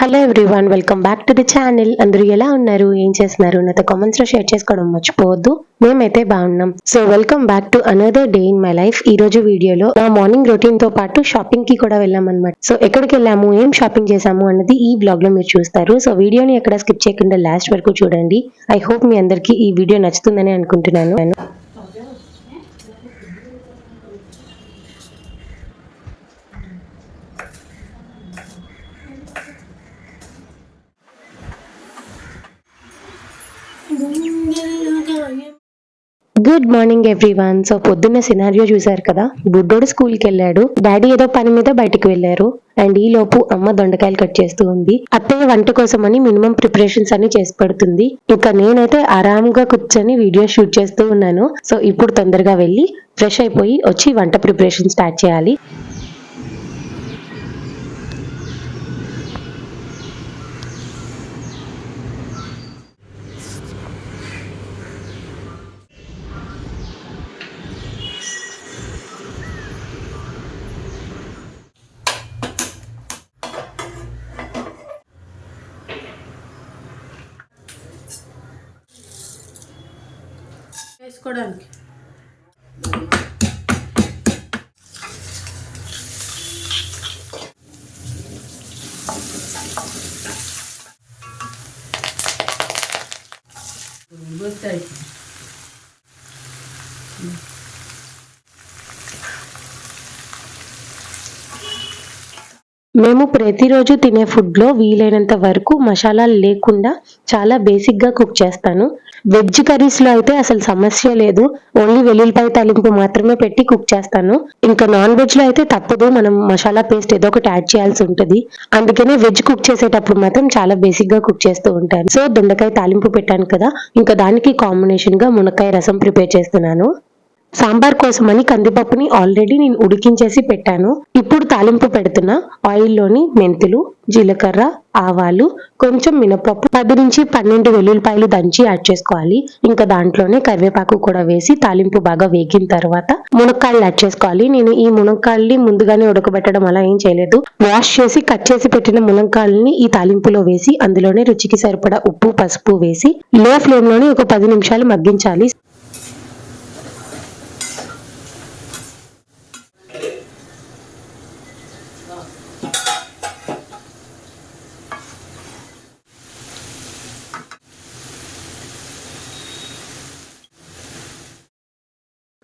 Hello everyone welcome back to the channel అందరూ ఎలా ఉన్నారు? ఏం చేస్తున్నారు? నాతో కామెంట్స్లో షేర్ చేసుకోవడం మర్చిపోవద్దు. మేమైతే బాగున్నాం. So welcome back to another day in my life ఈ రోజు వీడియోలో నా మార్నింగ్ రొటీన్తో పాటు షాపింగ్కి కూడా వెళ్ళాం అనమాట సో ఎక్కడికి వెళ్ళాము? ఏం షాపింగ్ చేసాము అన్నది ఈ బ్లాగ్లో మీరు చూస్తారు. సో వీడియోని ఎక్కడ స్కిప్ చేయకుండా లాస్ట్ వరకు చూడండి. ఐ హోప్ మీ అందరికీ ఈ వీడియో నచ్చుతుందని అనుకుంటున్నాను. గుడ్ మార్నింగ్ ఎవ్రీవన్ సో పొద్దున్న సినారియో చూసారు కదా? బుడ్డోడు స్కూల్కి వెళ్ళాడు. డాడీ ఏదో పని మీద బయటకు వెళ్ళారు. అండ్ ఈ లోపు అమ్మ దొండకాయలు కట్ చేస్తూ ఉంది. అత్తయ్య వంట కోసం అని మినిమం ప్రిపరేషన్స్ అన్ని చేసి పెడుతుంది. ఇంకా నేనైతే ఆరాంగా కూర్చొని వీడియో షూట్ చేస్తూ ఉన్నాను. సో ఇప్పుడు తొందరగా వెళ్ళి ఫ్రెష్ అయిపోయి వచ్చి వంట ప్రిపరేషన్ స్టార్ట్ చేయాలి. వేసుకోవడానికి బొత్తాయి మేము ప్రతిరోజు తినే ఫుడ్లో వీలైనంత వరకు మసాలాలు లేకుండా చాలా బేసిక్గా కుక్ చేస్తాను. వెజ్ కర్రీస్లో అయితే అసలు సమస్య లేదు. ఓన్లీ వెల్లుల్లిపాయ తాలింపు మాత్రమే పెట్టి కుక్ చేస్తాను. ఇంకా నాన్ వెజ్లో అయితే తప్పదు. మనం మసాలా పేస్ట్ ఏదో ఒకటి యాడ్ చేయాల్సి ఉంటుంది. అందుకనే వెజ్ కుక్ చేసేటప్పుడు మాత్రం చాలా బేసిక్గా కుక్ చేస్తూ ఉంటాను. సో దొండకాయ తాలింపు పెట్టాను కదా. ఇంకా దానికి కాంబినేషన్గా మునక్కాయ రసం ప్రిపేర్ చేస్తున్నాను. సాంబార్ కోసమని కందిపప్పుని ఆల్రెడీ నేను ఉడికించేసి పెట్టాను. ఇప్పుడు తాలింపు పెడుతున్న ఆయిల్లోని మెంతులు జీలకర్ర ఆవాలు కొంచెం మినపప్పు పది నుంచి పన్నెండు వెల్లుల్లిపాయలు దంచి యాడ్ చేసుకోవాలి. ఇంకా దాంట్లోనే కరివేపాకు కూడా వేసి తాలింపు బాగా వేగిన తర్వాత మునక్కాయలు యాడ్ చేసుకోవాలి. నేను ఈ మునక్కాయల్ని ముందుగానే ఉడకబెట్టడం అలా ఏం చేయలేదు. వాష్ చేసి కట్ చేసి పెట్టిన మునక్కాయల్ని ఈ తాలింపులో వేసి అందులోనే రుచికి సరిపడా ఉప్పు పసుపు వేసి లో ఫ్లేమ్లోనే ఒక పది నిమిషాలు మగ్గించాలి.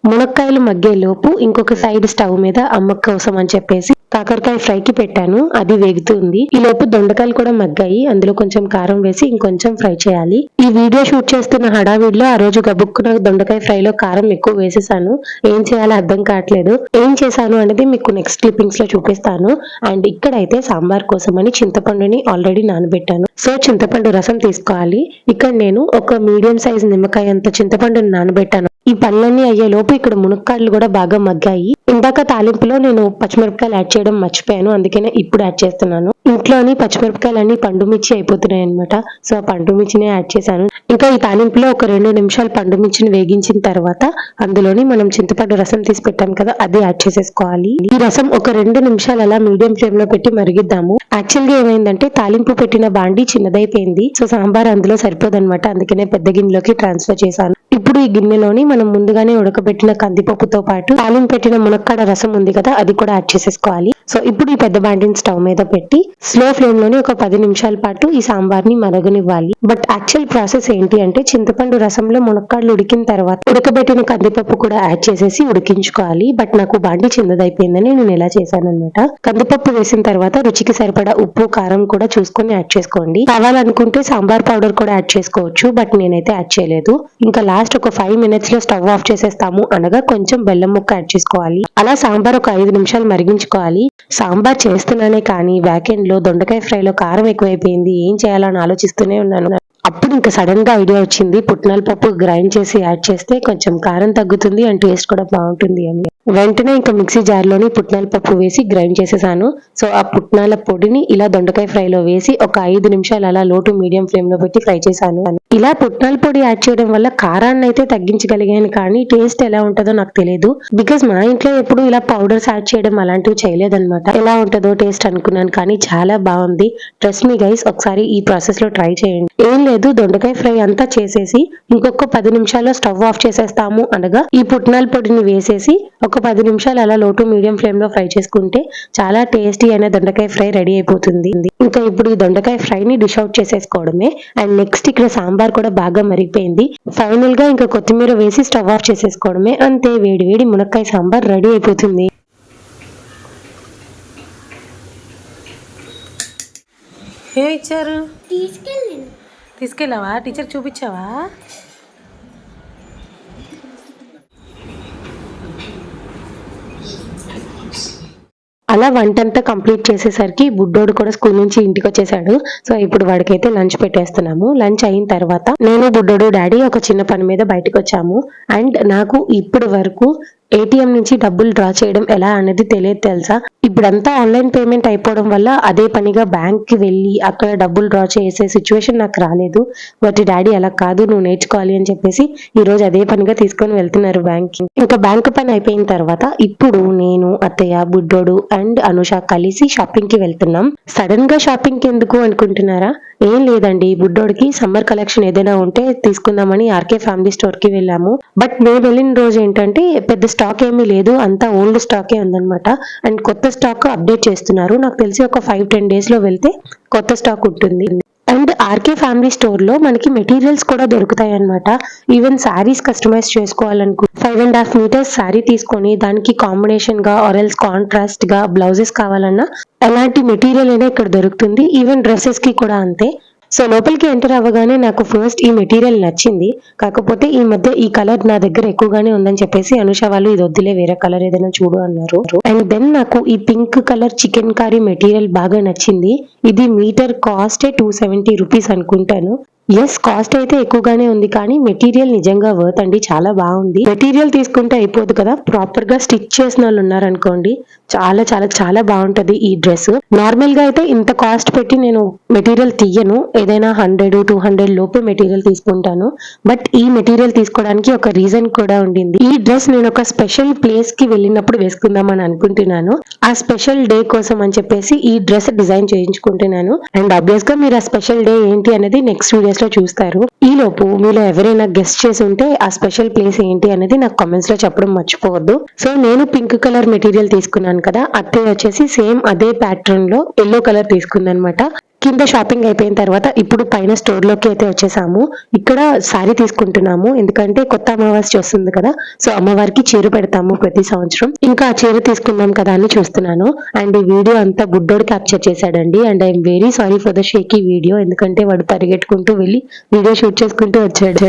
మునక్కాయలు మగ్గేలోపు ఇంకొక సైడ్ స్టవ్ మీద అమ్మ కోసం అని చెప్పేసి కాకరకాయ ఫ్రై కి పెట్టాను. అది వేగుతుంది. ఈ లోపు దొండకాయలు కూడా మగ్గాయి. అందులో కొంచెం కారం వేసి ఇంకొంచెం ఫ్రై చేయాలి. ఈ వీడియో షూట్ చేస్తున్న హడావిడిలో ఆ రోజు గబుక్కున్న దొండకాయ ఫ్రై లో కారం ఎక్కువ వేసేసాను. ఏం చేయాలో అర్థం కావట్లేదు. ఏం చేశాను అనేది మీకు నెక్స్ట్ క్లిప్పింగ్స్లో చూపిస్తాను. అండ్ ఇక్కడైతే సాంబార్ కోసం అని చింతపండుని ఆల్రెడీ నానబెట్టాను. సో చింతపండు రసం తీసుకోవాలి. ఇక్కడ నేను ఒక మీడియం సైజ్ నిమ్మకాయ అంత చింతపండుని నానబెట్టాను. ఈ పనులన్నీ అయ్యే లోపు ఇక్కడ మునక్కాయలు కూడా బాగా మగ్గాయి. ఇందాక తాలింపులో నేను పచ్చిమిరపకాయలు యాడ్ చేయడం మర్చిపోయాను. అందుకనే ఇప్పుడు యాడ్ చేస్తున్నాను. ఇంట్లోని పచ్చిమిరపకాయలన్నీ పండు మిర్చి అయిపోతున్నాయి అనమాట సో ఆ పండు యాడ్ చేశాను. ఇంకా ఈ తాలింపులో ఒక రెండు నిమిషాలు పండుమిర్చిని వేగించిన తర్వాత అందులోని మనం చింతపండు రసం తీసి పెట్టాం కదా అది యాడ్ చేసేసుకోవాలి. ఈ రసం ఒక రెండు నిమిషాలు అలా మీడియం ఫ్లేమ్లో పెట్టి మరిగిద్దాము. యాక్చువల్గా ఏమైందంటే తాలింపు పెట్టిన బాండి చిన్నదైపోయింది. సో సాంబార్ అందులో సరిపోదన్నమాట. అందుకనే పెద్ద గిన్నెలోకి ట్రాన్స్ఫర్ చేశాను. ఇప్పుడు ఈ గిన్నెలోని మనం ముందుగానే ఉడకబెట్టిన కందిపప్పుతో పాటు తాలింపు పెట్టిన మునక్కాడ రసం ఉంది కదా అది కూడా యాడ్ చేసేసుకోవాలి. సో ఇప్పుడు ఈ పెద్ద బాండిని స్టవ్ మీద పెట్టి స్లో ఫ్లేమ్లోని ఒక పది నిమిషాల పాటు ఈ సాంబార్ని మరగనివ్వాలి. బట్ యాక్చువల్ ప్రాసెస్ ఏంటి అంటే చింతపండు రసంలో మునక్కాడలు ఉడికిన తర్వాత ఉడకబెట్టిన కందిపప్పు కూడా యాడ్ చేసేసి ఉడికించుకోవాలి. బట్ నాకు బాండి చిన్నదైపోయిందని నేను ఇలా చేశాను అనమాట కందిపప్పు వేసిన తర్వాత రుచికి సరిపడా ఉప్పు కారం కూడా చూసుకొని యాడ్ చేసుకోండి. కావాలనుకుంటే సాంబార్ పౌడర్ కూడా యాడ్ చేసుకోవచ్చు బట్ నేనైతే యాడ్ చేయలేదు. ఇంకా లాస్ట్ ఒక ఫైవ్ మినిట్స్లో స్టవ్ ఆఫ్ చేసేస్తాము. అనగా కొంచెం బెల్లం ముక్క యాడ్ చేసుకోవాలి. అలా సాంబార్ ఒక ఐదు నిమిషాలు మరిగించుకోవాలి. సాంబార్ చేస్తున్నానే కానీ బ్యాక్లో దొండకాయ ఫ్రై లో కారం ఎక్కువైపోయింది. ఏం చేయాలని ఆలోచిస్తూనే ఉన్నాను. అప్పుడు ఇంకా సడన్గా ఐడియా వచ్చింది. పుట్నాల పప్పు గ్రైండ్ చేసి యాడ్ చేస్తే కొంచెం కారం తగ్గుతుంది అండ్ టేస్ట్ కూడా బాగుంటుంది అని. వెంటనే ఇంకా మిక్సీ జార్లోని పుట్నాల పప్పు వేసి గ్రైండ్ చేసేసాను. సో ఆ పుట్నాల పొడిని ఇలా దొండకాయ ఫ్రైలో వేసి ఒక ఐదు నిమిషాలు అలా లోటు మీడియం ఫ్లేమ్లో పెట్టి ఫ్రై చేశాను. ఇలా పుట్నాల పొడి యాడ్ చేయడం వల్ల కారాన్ని అయితే తగ్గించగలిగాను కానీ టేస్ట్ ఎలా ఉంటుందో నాకు తెలియదు బికాస్ మా ఇంట్లో ఎప్పుడు ఇలా పౌడర్స్ యాడ్ చేయడం అలాంటివి చేయలేదన్నమాట. ఎలా ఉంటుందో టేస్ట్ అనుకున్నాను కానీ చాలా బాగుంది. ట్రస్ట్ మీ గైస్ ఒకసారి ఈ ప్రాసెస్లో ట్రై చేయండి. ఏం లేదు దొండకాయ ఫ్రై అంతా చేసేసి ఇంకొక పది నిమిషాల్లో స్టవ్ ఆఫ్ చేసేస్తాము అనగా ఈ పుట్నాల పొడిని వేసేసి ఒక పది నిమిషాలు అలా లోటు మీడియం ఫ్లేమ్లో ఫ్రై చేసుకుంటే చాలా టేస్టీ అయిన దొండకాయ ఫ్రై రెడీ అయిపోతుంది. ఇంకా ఇప్పుడు ఈ దొండకాయ ఫ్రై ని డిష్ అవుట్ చేసేసుకోవడమే. అండ్ నెక్స్ట్ ఇక్కడ సాంబార్ కూడా బాగా మరిగిపోయింది. ఫైనల్గా ఇంకా కొత్తిమీర వేసి స్టవ్ ఆఫ్ చేసేసుకోవడమే. అంతే వేడి వేడి మునక్కాయ సాంబార్ రెడీ అయిపోతుంది. ఏ ఇచ్చారు? తీసుకెళ్ళాను. తీసుకెళ్ళావా? టీచర్ చూపించావా? అలా వంటంతా కంప్లీట్ చేసేసరికి బుడ్డోడు కూడా స్కూల్ నుంచి ఇంటికి వచ్చేసాడు. సో ఇప్పుడు వాడికైతే లంచ్ పెట్టేస్తున్నాము. లంచ్ అయిన తర్వాత నేను బుడ్డోడు డాడీ ఒక చిన్న పని మీద బయటకు వచ్చాము. అండ్ నాకు ఇప్పటి వరకు ఏటీఎం నుంచి డబ్బులు డ్రా చేయడం ఎలా అనేది తెలియదు తెలుసా? ఇప్పుడంతా ఆన్లైన్ పేమెంట్ అయిపోవడం వల్ల అదే పనిగా బ్యాంక్కి వెళ్ళి అక్కడ డబ్బులు డ్రా చేసే సిచ్యువేషన్ నాకు రాలేదు. బట్ డాడీ అలా కాదు నువ్వు నేర్చుకోవాలి అని చెప్పేసి ఈ రోజు అదే పనిగా తీసుకొని వెళ్తున్నారు బ్యాంక్కి ఇంకా బ్యాంక్ పని అయిపోయిన తర్వాత ఇప్పుడు నేను అత్తయ్య బుడ్డోడు అండ్ అనుష కలిసి షాపింగ్కి వెళ్తున్నాం. సడన్గా షాపింగ్కి ఎందుకు అనుకుంటున్నారా? ఏం లేదండి. బుడ్డోడికి సమ్మర్ కలెక్షన్ ఏదైనా ఉంటే తీసుకుందామని ఆర్కే ఫ్యామిలీ స్టోర్కి వెళ్ళాము. బట్ మేము వెళ్ళిన రోజు ఏంటంటే పెద్ద స్టాక్ ఏమీ లేదు. అంతా ఓల్డ్ స్టాకే ఉందన్నమాట. అండ్ కొత్త స్టాక్ అప్డేట్ చేస్తున్నారు. నాకు తెలిసి ఒక ఫైవ్ టెన్ డేస్లో వెళ్తే కొత్త స్టాక్ ఉంటుంది. అండ్ ఆర్కే ఫ్యామిలీ స్టోర్లో మనకి మెటీరియల్స్ కూడా దొరుకుతాయి అనమాట even saris customise చేసుకోవాలనుకో five and half metres sari తీసుకొని దానికి కాంబినేషన్గా ఆరెల్స్ కాంట్రాస్ట్గా బ్లౌజెస్ కావాలన్నా అలాంటి మెటీరియల్ అయినా ఇక్కడ దొరుకుతుంది. ఈవెన్ డ్రెస్సెస్కి కూడా అంతే. సో లోపలికి ఎంటర్ అవ్వగానే నాకు ఫస్ట్ ఈ మెటీరియల్ నచ్చింది. కాకపోతే ఈ మధ్య ఈ కలర్ నా దగ్గర ఎక్కువగానే ఉందని చెప్పేసి అనుష వాళ్ళు ఇది వద్దులే వేరే కలర్ ఏదైనా చూడు అన్నారు. అండ్ దెన్ నాకు ఈ pink colour chicken curry material బాగా నచ్చింది. ఇది metre cost two seventy rupees అనుకుంటాను. ఎస్ కాస్ట్ అయితే ఎక్కువగానే ఉంది కానీ మెటీరియల్ నిజంగా వర్త్ అండి. చాలా బాగుంది. మెటీరియల్ తీసుకుంటే అయిపోదు కదా. ప్రాపర్గా స్టిచ్ చేసిన వాళ్ళు ఉన్నారనుకోండి చాలా చాలా చాలా బాగుంటది ఈ డ్రెస్. నార్మల్గా అయితే ఇంత కాస్ట్ పెట్టి నేను మెటీరియల్ తీయను. ఏదైనా హండ్రెడ్ టూ హండ్రెడ్ లోపే మెటీరియల్ తీసుకుంటాను. బట్ ఈ మెటీరియల్ తీసుకోవడానికి ఒక రీజన్ కూడా ఉండింది. ఈ డ్రెస్ నేను ఒక స్పెషల్ ప్లేస్కి వెళ్ళినప్పుడు వేసుకుందామని అనుకుంటున్నాను. ఆ స్పెషల్ డే కోసం అని చెప్పేసి ఈ డ్రెస్ డిజైన్ చేయించుకుంటున్నాను. అండ్ ఆబ్వియస్గా మీరు ఆ స్పెషల్ డే ఏంటి అనేది నెక్స్ట్ వీడియోస్లో చూస్తారు. ఈ లోపు మీలో ఎవరైనా గెస్ట్ చేసి ఉంటే ఆ స్పెషల్ ప్లేస్ ఏంటి అనేది నాకు కామెంట్స్లో చెప్పడం మర్చిపోవద్దు. సో నేను పింక్ కలర్ మెటీరియల్ తీసుకున్నాను. కదా అత్తయ్య వచ్చేసి సేమ్ అదే ప్యాటర్న్లో ఎల్లో కలర్ తీసుకుందనమాట. కింద షాపింగ్ అయిపోయిన తర్వాత ఇప్పుడు పైన స్టోర్లోకి అయితే వచ్చేసాము. ఇక్కడ సారీ తీసుకుంటున్నాము. ఎందుకంటే కొత్త అమావాస్య వస్తుంది కదా సో అమ్మవారికి చీర పెడతాము ప్రతి సంవత్సరం. ఇంకా ఆ చీర తీసుకుందాం కదా అని చూస్తున్నాను. అండ్ ఈ వీడియో అంతా బుడ్డోడు క్యాప్చర్ చేశాడండి. And I'm very sorry for the shaky video ఎందుకంటే వాడు పరిగెట్టుకుంటూ వెళ్ళి వీడియో షూట్ చేసుకుంటూ వచ్చాడు.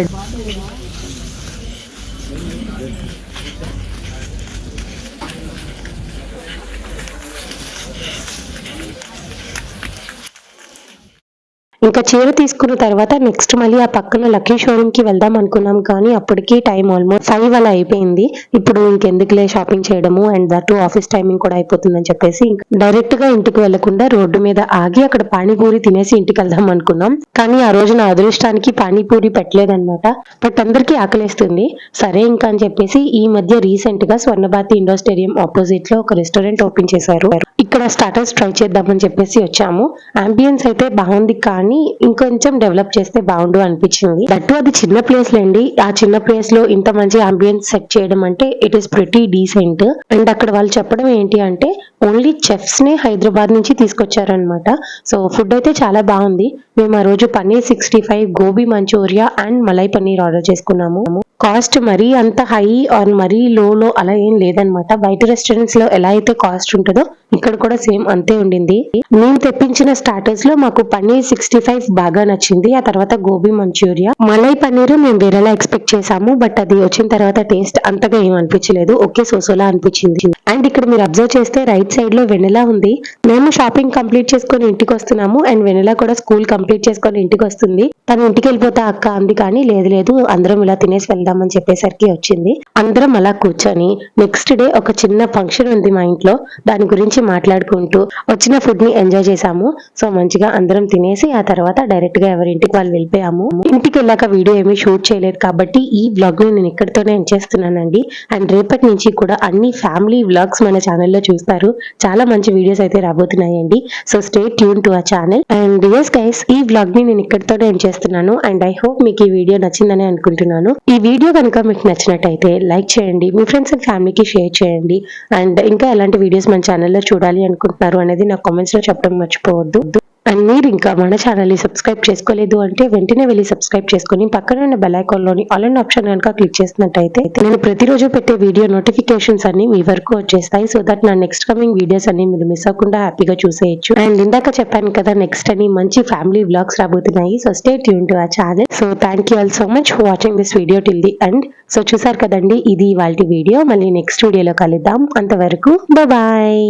ఇంకా చీర తీసుకున్న తర్వాత నెక్స్ట్ మళ్ళీ ఆ పక్కన లక్కీ షోరూమ్కి వెళ్దాం అనుకున్నాం. కానీ అప్పటికి టైం ఆల్మోస్ట్ ఫైవ్ అలా అయిపోయింది. ఇప్పుడు ఇంకెందుకులే షాపింగ్ చేయడము అండ్ దట్ ఆఫీస్ టైమింగ్ కూడా అయిపోతుందని చెప్పేసి డైరెక్ట్గా ఇంటికి వెళ్ళకుండా రోడ్డు మీద ఆగి అక్కడ పానీపూరి తినేసి ఇంటికి వెళ్దాం అనుకున్నాం. కానీ ఆ రోజు నా అదృష్టానికి పానీపూరి పెట్టలేదన్నమాట. బట్ అందరికీ ఆకలేస్తుంది. సరే ఇంకా అని చెప్పేసి ఈ మధ్య రీసెంట్గా స్వర్ణభాతి ఇండోర్ స్టేడియం ఆపోజిట్లో ఒక రెస్టారెంట్ ఓపెన్ చేశారు. ఇక్కడ స్టార్టర్స్ ట్రై చేద్దామని చెప్పేసి వచ్చాము. అంబియన్స్ అయితే బాగుంది కానీ ఇంకొంచెం డెవలప్ చేస్తే బాగుండు అనిపించింది. దట్టు అది చిన్న ప్లేస్ లేండి ఆ చిన్న ప్లేస్లో ఇంత మంచి అంబియన్స్ సెట్ చేయడం అంటే it is pretty decent and అక్కడ వాళ్ళు చెప్పడం ఏంటి అంటే ఓన్లీ చెఫ్స్ నే హైదరాబాద్ నుంచి తీసుకొచ్చారనమాట సో ఫుడ్ అయితే చాలా బాగుంది. మేము ఆ రోజు paneer sixty five gobi Manchurian and malai paneer order చేసుకున్నాము. కాస్ట్ మరీ అంత హై ఆర్ మరీ లో లో అలా ఏం లేదనమాట బయట రెస్టారెంట్స్లో ఎలా అయితే కాస్ట్ ఉంటుందో ఇక్కడ కూడా సేమ్ అంతే ఉండింది. మేము తెప్పించిన స్టార్టర్స్లో మాకు పన్నీర్ సిక్స్టీ ఫైవ్ బాగా నచ్చింది. ఆ తర్వాత గోబీ మంచూరియా. మలై పన్నీర్ మేము వేరేలా ఎక్స్పెక్ట్ చేసాము. బట్ అది వచ్చిన తర్వాత టేస్ట్ అంతగా ఏం అనిపించలేదు. ఓకే సోసోలా అనిపించింది. అండ్ ఇక్కడ మీరు అబ్జర్వ్ చేస్తే రైట్ సైడ్లో వెనెలా ఉంది. మేము షాపింగ్ కంప్లీట్ చేసుకొని ఇంటికి వస్తున్నాము. అండ్ వెనెలా కూడా స్కూల్ కంప్లీట్ చేసుకొని ఇంటికి వస్తుంది. తను ఇంటికి వెళ్ళిపోతా అక్క అంది కానీ లేదు లేదు అందరం ఇలా తినేసి వెళ్దాం వెళ్దామని చెప్పేసరికి వచ్చింది. అందరం అలా కూర్చొని నెక్స్ట్ డే ఒక చిన్న ఫంక్షన్ ఉంది మా ఇంట్లో. దాని గురించి మాట్లాడుకుంటూ వచ్చిన ఫుడ్ని ఎంజాయ్ చేసాము సో మంచిగా అందరం తినేసి ఆ తర్వాత డైరెక్ట్గా ఎవరి ఇంటికి వాళ్ళు వెళ్ళిపోయాము. ఇంటికి వెళ్ళాక వీడియో ఏమీ షూట్ చేయలేదు కాబట్టి ఈ బ్లాగ్ని నేను ఇక్కడితోనే ఎండ్ చేస్తున్నానండి. అండ్ రేపటి నుంచి కూడా అన్ని ఫ్యామిలీ వ్లాగ్స్ మన ఛానల్లో చూస్తారు. చాలా మంచి వీడియోస్ అయితే రాబోతున్నాయండి. సో స్టే ట్యూన్ టు ఆ ఛానల్ అండ్ ఎస్ గైస్ ఈ బ్లాగ్ని నేను ఇక్కడితోనే ఎండ్ చేస్తున్నాను. అండ్ ఐ హోప్ మీకు ఈ వీడియో నచ్చిందని అనుకుంటున్నాను. ఈ వీడియో వీడియో కనుక మీకు నచ్చినట్టయితే లైక్ చేయండి మీ ఫ్రెండ్స్ అండ్ ఫ్యామిలీకి షేర్ చేయండి. అండ్ ఇంకా ఎలాంటి వీడియోస్ మన ఛానల్లో చూడాలి అనుకుంటున్నారు అనేది నా కామెంట్స్లో చెప్పడం మర్చిపోవద్దు. అండ్ మీరు ఇంకా మన ఛానల్ని సబ్స్క్రైబ్ చేసుకోలేదు అంటే వెంటనే వెళ్ళి సబ్స్క్రైబ్ చేసుకుని పక్కన ఉన్న bell icon all and option కనుక క్లిక్ చేసినట్టయితే నేను ప్రతిరోజు పెట్టే వీడియో నోటిఫికేషన్స్ అన్ని మీ వరకు వచ్చేస్తాయి. సో దట్ నా నెక్స్ట్ కమింగ్ వీడియోస్ అన్ని మీరు మిస్ అవ్వకుండా హ్యాపీగా చూసేయచ్చు. అండ్ ఇందాక చెప్పాను కదా నెక్స్ట్ అని మంచి ఫ్యామిలీ వ్లాగ్స్ రాబోతున్నాయి. సో స్టే ట్యూన్ టు ఆ channel so thank you all so much for watching this video till the end so చూసారు కదండి ఇది ఇవాళ వీడియో మళ్ళీ నెక్స్ట్ వీడియోలో కలుద్దాం. అంతవరకు బాయ్